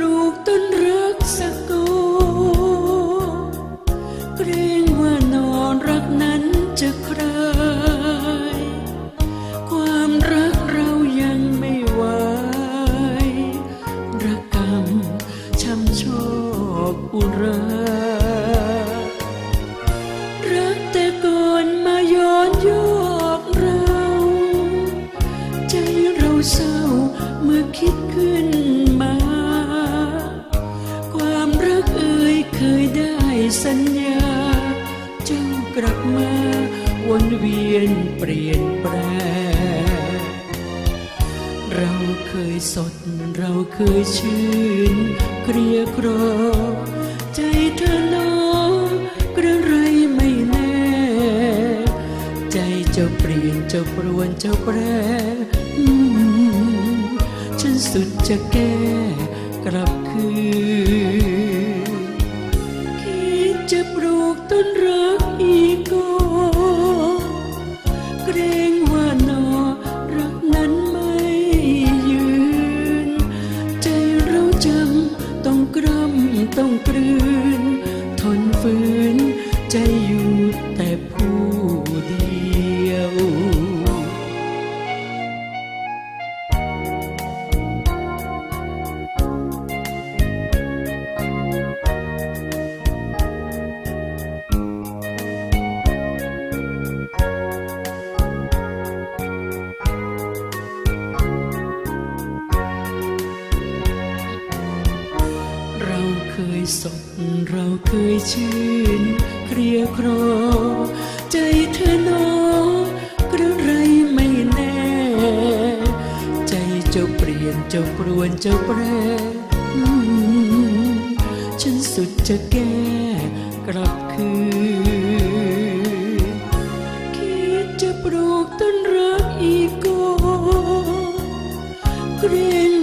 ลูกต้นรักสักกูเกรงว่านอนรักนั้นจะคลายความรักเรายังไม่ไหวรักกช้ำชอกอุร กลับมาวนเวียนเปลี่ยนแปลงเราเคยสดเราเคยชื่นเกลียกรอบใจเธอน้องกระไรไม่แน่ ใจเจ้าเปลี่ยนเจ้าปรวนเจ้าแปรฉันสุดจะแก้กลับคืน จะปลูกต้นรักอีกก็เกรงว่าหนอรักนั้นไม่ยืน ใจเราจำต้องกร้ำต้องกลืน ทนฝืนใจอยู่ สดเราเคยชื่นเครียครอใจเธอโนกระไรไม่แน่ ใจเจ้าเปลี่ยนเจ้ากรวนเจ้าแปรฉันสุดจะแก้กลับคืนคิดจะปลูกต้นรักอีกก็เกรง